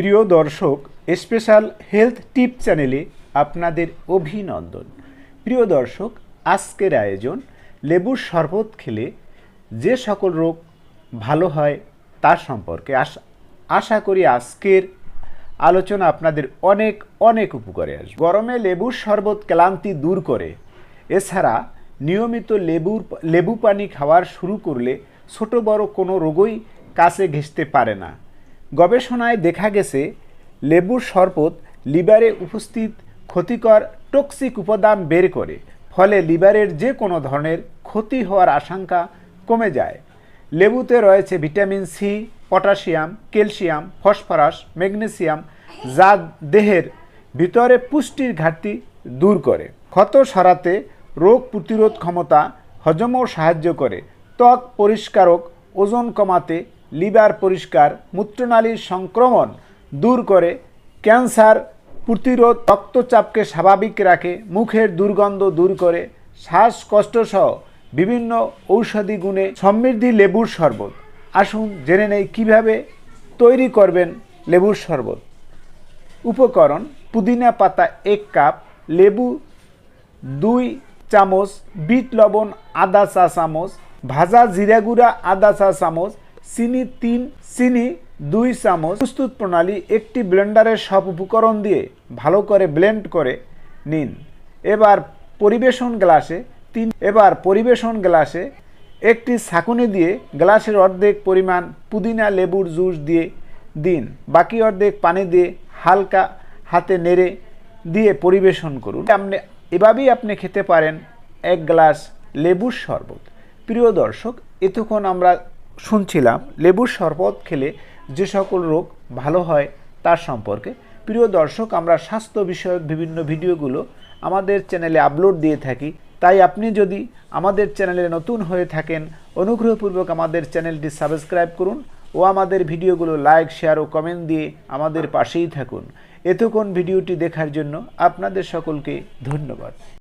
প্রিয় দর্শক special health টিপ চ্যানেলে আপনাদের অভিনন্দন। প্রিয় দর্শক, আজকের আয়োজন লেবুর শরবত খেলে যে সকল রোগ ভালো হয় তার সম্পর্কে আশা করি আজকের আলোচনা আপনাদের অনেক অনেক উপকারে আসবে। গরমে লেবুর শরবত ক্লান্তি দূর করে। এছাড়া নিয়মিত লেবুর, লেবু পানি খাওয়ার শুরু করলে ছোট বড় কোনো রোগই কাছে ঘেঁষতে পারে না। গবেষণায় দেখা গেছে, লেবুর শরবত লিভারে উপস্থিত ক্ষতিকর টক্সিক উপাদান বের করে, ফলে লিভারের যে কোনো ধরনের ক্ষতি হওয়ার আশঙ্কা কমে যায়। লেবুতে রয়েছে vitamin C, potassium, calcium, phosphorus, magnesium যা দেহের ভিতরে পুষ্টির ঘাটতি দূর করে। ক্ষত সরাতে রোগ প্রতিরোধ ক্ষমতা হজমও সাহায্য করে। ত্বক পরিষ্কারক, ওজন কমাতে লিভার পরিষ্কার, মূত্রনালীর সংক্রমণ দূর করে, ক্যান্সার প্রতিরোধ, রক্তচাপকে স্বাভাবিক রাখে, মুখের দুর্গন্ধ দূর করে, শ্বাসকষ্টসহ বিভিন্ন ঔষধি গুণে সমৃদ্ধি লেবুর শরবত। আসুন জেনে নেই কীভাবে তৈরি করবেন লেবুর শরবত। উপকরণ, পুদিনা পাতা এক কাপ, লেবু দুই চামচ, বিট লবণ আদা চা চামচ, ভাজা জিরা গুঁড়া আদা চা চামচ চিনি তিন, চিনি দুই চামচ। প্রস্তুত প্রণালী একটি ব্লেন্ডারের সব উপকরণ দিয়ে ভালো করে ব্লেন্ড করে নিন। এবার পরিবেশন গ্লাসে তিন এবার পরিবেশন গ্লাসে একটি ছাঁকুনি দিয়ে গ্লাসের অর্ধেক পরিমাণ পুদিনা লেবুর জুস দিয়ে দিন। বাকি অর্ধেক পানি দিয়ে হালকা হাতে নেড়ে দিয়ে পরিবেশন করুন। আপনি এভাবেই আপনি খেতে পারেন এক গ্লাস লেবুর শরবত। প্রিয় দর্শক, এতক্ষণ আমরা শুনছিলাম, লেবুর শরবত খেলে যে সকল রোগ ভালো হয় তার সম্পর্কে। প্রিয় দর্শক, আমরা স্বাস্থ্য বিষয়ক বিভিন্ন ভিডিওগুলো আমাদের চ্যানেলে আপলোড দিয়ে থাকি। তাই আপনি যদি আমাদের চ্যানেলে নতুন হয়ে থাকেন, অনুগ্রহপূর্বক আমাদের চ্যানেলটি সাবস্ক্রাইব করুন ও আমাদের ভিডিওগুলো লাইক, শেয়ার ও কমেন্ট দিয়ে আমাদের পাশেই থাকুন। এতক্ষণ ভিডিওটি দেখার জন্য আপনাদের সকলকে ধন্যবাদ।